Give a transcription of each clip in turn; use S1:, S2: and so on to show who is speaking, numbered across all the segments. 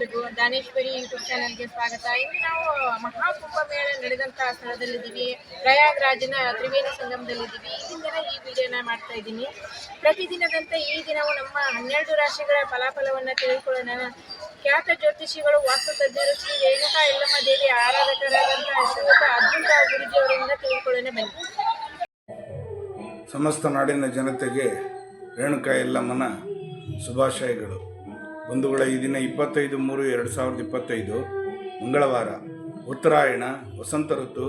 S1: ಎಲ್ಲರಿಗೂ ದಾನೇಶ್ವರಿ ಯೂಟ್ಯೂಬ್ ಚಾನಲ್ಗೆ ಸ್ವಾಗತ. ಇಲ್ಲಿ ನಾವು ಮಹಾಕುಂಭಮೇಳ ನಡೆದಂತಹ ಸ್ಥಳದಲ್ಲಿದ್ದೀವಿ. ಪ್ರಯಾಗ್ರಾಜಿನ ತ್ರಿವೇಣಿ ಸಂಗಮದಲ್ಲಿದ್ದೀವಿ. ಇಲ್ಲಿಂದ ಈ ವಿಡಿಯೋನ ಮಾಡ್ತಾ ಇದ್ದೀನಿ. ಪ್ರತಿದಿನದಂತೆ ಈ ದಿನವೂ ನಮ್ಮ ಹನ್ನೆರಡು ರಾಶಿಗಳ ಫಲಾಫಲವನ್ನು ತಿಳಿದುಕೊಳ್ಳೋಣ. ಖ್ಯಾತ ಜ್ಯೋತಿಷಿಗಳು ವಾಸ್ತು ತಜ್ಞರು ಶ್ರೀ ರೇಣುಕಾ ಯಲ್ಲಮ್ಮ ದೇವಿ ಆರಾಧಕರಾದಂತಹ ಶ್ರೀಯುತ ಅರ್ಜುನ್ ರಾವ್ ಗುರುಜಿ ಅವರಿಂದ ತಿಳಿದುಕೊಳ್ಳೋಣ ಬನ್ನಿ.
S2: ಸಮಸ್ತ ನಾಡಿನ ಜನತೆಗೆ ರೇಣುಕಾ ಎಲ್ಲಮ್ಮನ ಶುಭಾಶಯಗಳು. ಬಂಧುಗಳ ಈ ದಿನ ಇಪ್ಪತ್ತೈದು ಮೂರು ಎರಡು ಸಾವಿರದ ಇಪ್ಪತ್ತೈದು, ಮಂಗಳವಾರ, ಉತ್ತರಾಯಣ, ವಸಂತ ಋತು,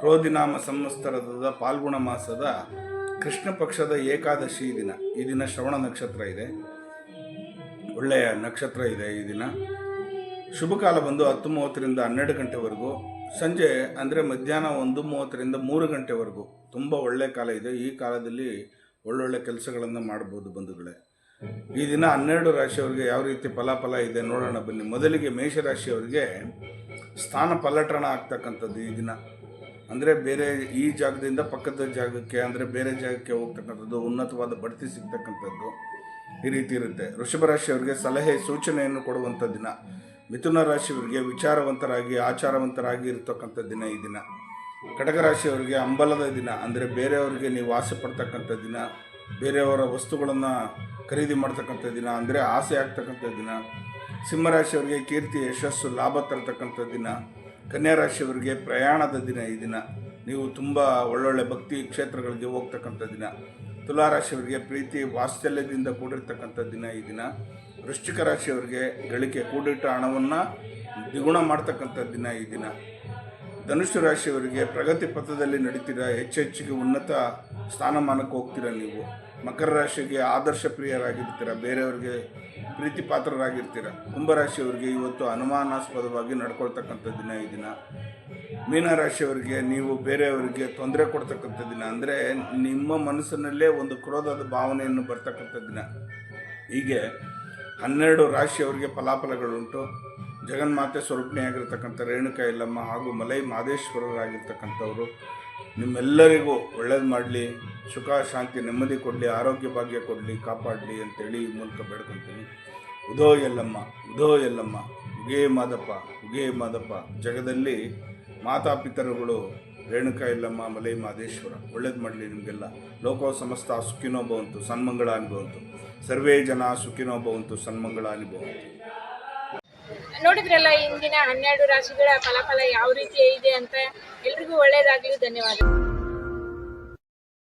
S2: ಕ್ರೋಧಿನಾಮ ಸಂವತ್ಸರದ ಪಾಲ್ಗುಣ ಮಾಸದ ಕೃಷ್ಣ ಪಕ್ಷದ ಏಕಾದಶಿ ದಿನ, ಈ ದಿನ ಶ್ರವಣ ನಕ್ಷತ್ರ ಇದೆ. ಒಳ್ಳೆಯ ನಕ್ಷತ್ರ ಇದೆ ಈ ದಿನ. ಶುಭ ಕಾಲ ಬಂದು ಹತ್ತು ಮೂವತ್ತರಿಂದ ಹನ್ನೆರಡು ಗಂಟೆವರೆಗೂ, ಸಂಜೆ ಅಂದರೆ ಮಧ್ಯಾಹ್ನ ಒಂದು ಮೂವತ್ತರಿಂದ ಮೂರು ಗಂಟೆವರೆಗೂ, ತುಂಬ ಒಳ್ಳೆಯ ಕಾಲ ಇದೆ. ಈ ಕಾಲದಲ್ಲಿ ಒಳ್ಳೊಳ್ಳೆ ಕೆಲಸಗಳನ್ನು ಮಾಡ್ಬೋದು ಬಂಧುಗಳೇ. ಈ ದಿನ ಹನ್ನೆರಡು ರಾಶಿಯವರಿಗೆ ಯಾವ ರೀತಿ ಫಲಾಫಲ ಇದೆ ನೋಡೋಣ ಬನ್ನಿ. ಮೊದಲಿಗೆ ಮೇಷರಾಶಿಯವರಿಗೆ ಸ್ಥಾನ ಪಲ್ಲಟನ ಆಗ್ತಕ್ಕಂಥದ್ದು ಈ ದಿನ. ಅಂದರೆ ಬೇರೆ ಈ ಜಾಗದಿಂದ ಪಕ್ಕದ ಜಾಗಕ್ಕೆ, ಅಂದರೆ ಬೇರೆ ಜಾಗಕ್ಕೆ ಹೋಗ್ತಕ್ಕಂಥದ್ದು, ಉನ್ನತವಾದ ಬಡ್ತಿ ಸಿಗ್ತಕ್ಕಂಥದ್ದು ಈ ರೀತಿ ಇರುತ್ತೆ. ವೃಷಭ ರಾಶಿಯವರಿಗೆ ಸಲಹೆ, ಸೂಚನೆಯನ್ನು ಕೊಡುವಂಥ ದಿನ. ಮಿಥುನ ರಾಶಿಯವರಿಗೆ ವಿಚಾರವಂತರಾಗಿ, ಆಚಾರವಂತರಾಗಿ ಇರತಕ್ಕಂಥ ದಿನ ಈ ದಿನ. ಕಟಕ ರಾಶಿಯವರಿಗೆ ಅಂಬಲದ ದಿನ. ಅಂದರೆ ಬೇರೆಯವರಿಗೆ ನೀವು ಆಸೆ ಪಡ್ತಕ್ಕಂಥ ದಿನ. ಬೇರೆಯವರ ವಸ್ತುಗಳನ್ನು ಖರೀದಿ ಮಾಡ್ತಕ್ಕಂಥ ದಿನ ಅಂದರೆ ಆಸೆ ಆಗ್ತಕ್ಕಂಥ ದಿನ. ಸಿಂಹರಾಶಿಯವರಿಗೆ ಕೀರ್ತಿ, ಯಶಸ್ಸು, ಲಾಭ ತರತಕ್ಕಂಥ ದಿನ. ಕನ್ಯಾ ರಾಶಿಯವರಿಗೆ ಪ್ರಯಾಣದ ದಿನ ಈ ದಿನ. ನೀವು ತುಂಬ ಒಳ್ಳೊಳ್ಳೆ ಭಕ್ತಿ ಕ್ಷೇತ್ರಗಳಿಗೆ ಹೋಗ್ತಕ್ಕಂಥ ದಿನ. ತುಲಾರಾಶಿಯವರಿಗೆ ಪ್ರೀತಿ, ವಾತ್ಸಲ್ಯದಿಂದ ಕೂಡಿರ್ತಕ್ಕಂಥ ದಿನ ಈ ದಿನ. ವೃಶ್ಚಿಕ ರಾಶಿಯವರಿಗೆ ಗಳಿಕೆ, ಕೂಡಿಟ್ಟ ಹಣವನ್ನು ದ್ವಿಗುಣ ಮಾಡ್ತಕ್ಕಂಥ ದಿನ ಈ ದಿನ. ಧನುಷು ರಾಶಿಯವರಿಗೆ ಪ್ರಗತಿ ಪಥದಲ್ಲಿ ನಡೀತೀರ ಹೆಚ್ಚೆಚ್ಚಿಗೆ ಉನ್ನತ ಸ್ಥಾನಮಾನಕ್ಕೆ ಹೋಗ್ತೀರ ನೀವು? ಮಕರ ರಾಶಿಗೆ ಆದರ್ಶ ಪ್ರಿಯರಾಗಿರ್ತೀರ? ಬೇರೆಯವರಿಗೆ ಪ್ರೀತಿ ಪಾತ್ರರಾಗಿರ್ತೀರ ಕುಂಭರಾಶಿಯವರಿಗೆ ಇವತ್ತು ಅನುಮಾನಾಸ್ಪದವಾಗಿ ನಡ್ಕೊಳ್ತಕ್ಕಂಥ ದಿನ ಈ ದಿನ. ಮೀನರಾಶಿಯವರಿಗೆ ನೀವು ಬೇರೆಯವರಿಗೆ ತೊಂದರೆ ಕೊಡ್ತಕ್ಕಂಥ ದಿನ. ಅಂದರೆ ನಿಮ್ಮ ಮನಸ್ಸಿನಲ್ಲೇ ಒಂದು ಕ್ರೋಧದ ಭಾವನೆಯನ್ನು ಬರ್ತಕ್ಕಂಥ ದಿನ. ಹೀಗೆ ಹನ್ನೆರಡು ರಾಶಿಯವರಿಗೆ ಫಲಾಫಲಗಳುಂಟು. ಜಗನ್ಮಾತೆ ಸ್ವರೂಪಿಣಿಯಾಗಿರ್ತಕ್ಕಂಥ ರೇಣುಕಾ ಇಲ್ಲಮ್ಮ ಹಾಗೂ ಮಲೈ ಮಾದೇಶ್ವರರಾಗಿರ್ತಕ್ಕಂಥವರು, ನಿಮ್ಮೆಲ್ಲರಿಗೂ ಒಳ್ಳೇದು ಮಾಡಲಿ, ಸುಖ, ಶಾಂತಿ, ನೆಮ್ಮದಿ ಕೊಡಲಿ, ಆರೋಗ್ಯ ಭಾಗ್ಯ ಕೊಡಲಿ, ಕಾಪಾಡಲಿ ಅಂತೇಳಿ ಈ ಮೂಲಕ ಬೇಡ್ಕೊತೀನಿ ಉದೋ ಎಲ್ಲಮ್ಮ ಉದೋ ಎಲ್ಲಮ್ಮ ಉಗೇ ಮಾದಪ್ಪ ಉಗೇ ಮಾದಪ್ಪ. ಜಗದಲ್ಲಿ ಮಾತಾಪಿತರುಗಳು ರೇಣುಕಾ ಎಲ್ಲಮ್ಮ ಮಲೈ ಮಾದೇಶ್ವರ. ಒಳ್ಳೇದು ಮಾಡಲಿ ನಿಮಗೆಲ್ಲ. ಲೋಕೋ ಸಮಸ್ತ ಸುಖಿನೋ ಭವಂತು ಸನ್ಮಂಗಳ ಅನುಭವಂತು ಸರ್ವೇ ಜನ ಸುಖಿನೋ ಭವಂತು ಸನ್ಮಂಗಳ ಅನುಭವಂತು
S1: ನೋಡಿದ್ರಲ್ಲ ಇಂದಿನ ಹನ್ನೆರಡು ರಾಶಿಗಳ ಫಲಾಫಲ ಯಾವ ರೀತಿ ಇದೆ ಅಂತ ಎಲ್ರಿಗೂ ಒಳ್ಳೆಯದಾಗಲಿ ಧನ್ಯವಾದ